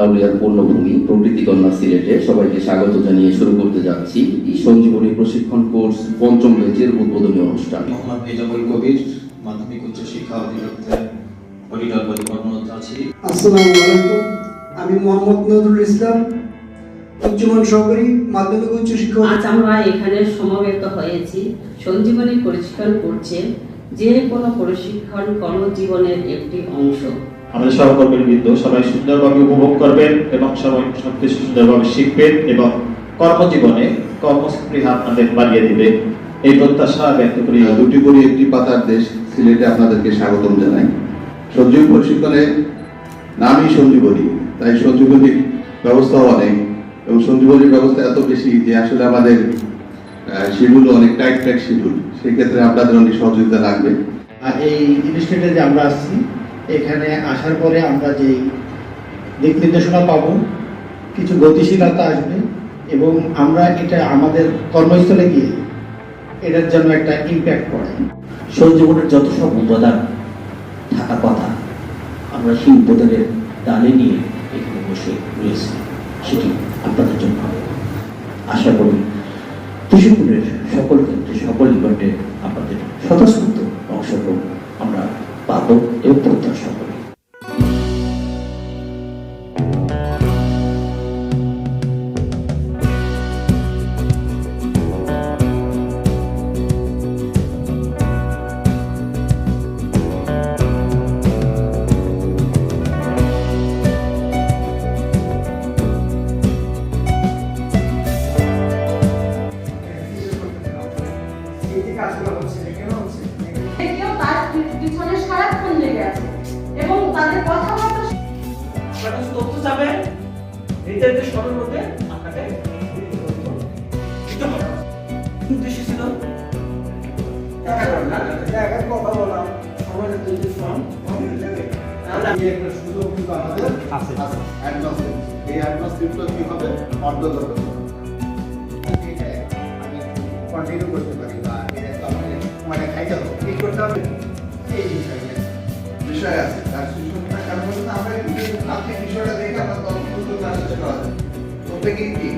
আউলিয়ার পূর্ণভূমি প্রকৃতিকন্যা সিলেটে সবাইকে স্বাগত জানিয়ে শুরু করতে যাচ্ছি সঞ্জীবনী প্রশিক্ষণ কোর্স পঞ্চম ব্যাচের উদ্বোধনী অনুষ্ঠান। মোহাম্মদ নিজামুল কবির মাধ্যমিক উচ্চ শিক্ষা অডিটর পদে কর্মরত আছি। আসসালামু আলাইকুম। আমি মোহাম্মদ নজরুল ইসলাম উচ্চমান সহকারী মাধ্যমিক উচ্চ শিক্ষা আজ আমরা এখানে সমবেত হয়েছি সঞ্জীবনী প্রশিক্ষণ করছে যে কোনো প্রশিক্ষণ কর্মজীবনের একটি অংশ। আমাদের সহকর্মী বৃন্দ সবাই সুন্দরভাবে উপভোগ করবেন এবং সবাই সবকিছু সুন্দরভাবে শিখবেন এবং কর্মজীবনে কর্মস্পৃহা আপনাদের বাড়িয়ে দিবে। এই প্রত্যাশা ব্যক্ত করি দুটি করে একটি পাতার দেশ সিলেটে আপনাদেরকে স্বাগতম জানাই। সঞ্জীব প্রশিক্ষণে নামই সঞ্জীবনী তাই সঞ্জীবনীর ব্যবস্থাও অনেক এবং সঞ্জীবনীর ব্যবস্থা এত বেশি যে আসলে আমাদের শিডিউল অনেক টাইট টাইট শিডিউল। সেই ক্ষেত্রে আপনাদের অনেক সহযোগিতা লাগবে। আর এই ইনস্টিটিউটে যে আমরা আসছি এখানে আসার পরে আমরা যে দিক নির্দেশনা পাবো, কিছু গতিশীলতা আসবে এবং আমরা এটা আমাদের কর্মস্থলে গিয়ে এটার জন্য একটা ইম্প্যাক্ট পড়ে। সঞ্জীবনের যত সব উপাদান থাকার কথা, আমরা সেই উপাদানের ডালে নিয়ে এখানে বসে রয়েছি, সেটি আপনাদের জন্য আশা করি কৃষকের সকল ক্ষেত্রে সকল ইভেন্টে আপনাদের আমরা পাব এবং প্রত্যাশা করি আপনার কাছে তথ্য চাবে নির্ধারিত সময়ের মধ্যে আপনাকে দিতে হবে। উদ্দেশ্য ছিল? কথা বললাম আমাদের যদি ফর্ম তাহলে একটা সুযোগ কিন্তু আমাদের আছে। অ্যাডভান্স এই অ্যাডভান্স স্ক্রিপ্টটা কি হবে? অর্ধগত। কন্টিনিউ করতে পারি বা এটা তো আমাকে মানে খাইতে হবে। এই করতে হবে? এই বিষয়টা। বিষয় আছে। তার সুযোগটা কারণ আমরা আপনি বিষয়টা দেখে আমরা তখন সুযোগ না শেষ করা যায় তোমরা কি কি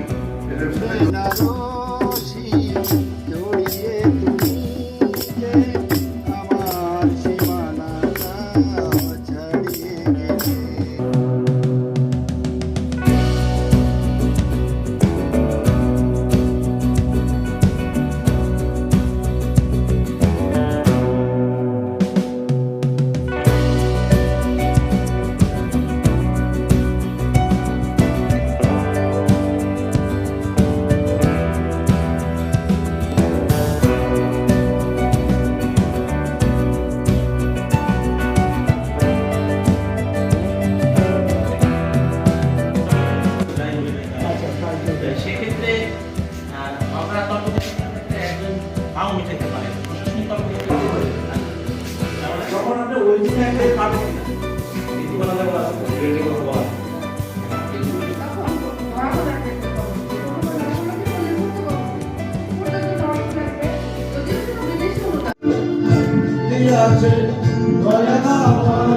దయచేయు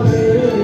దయచేయు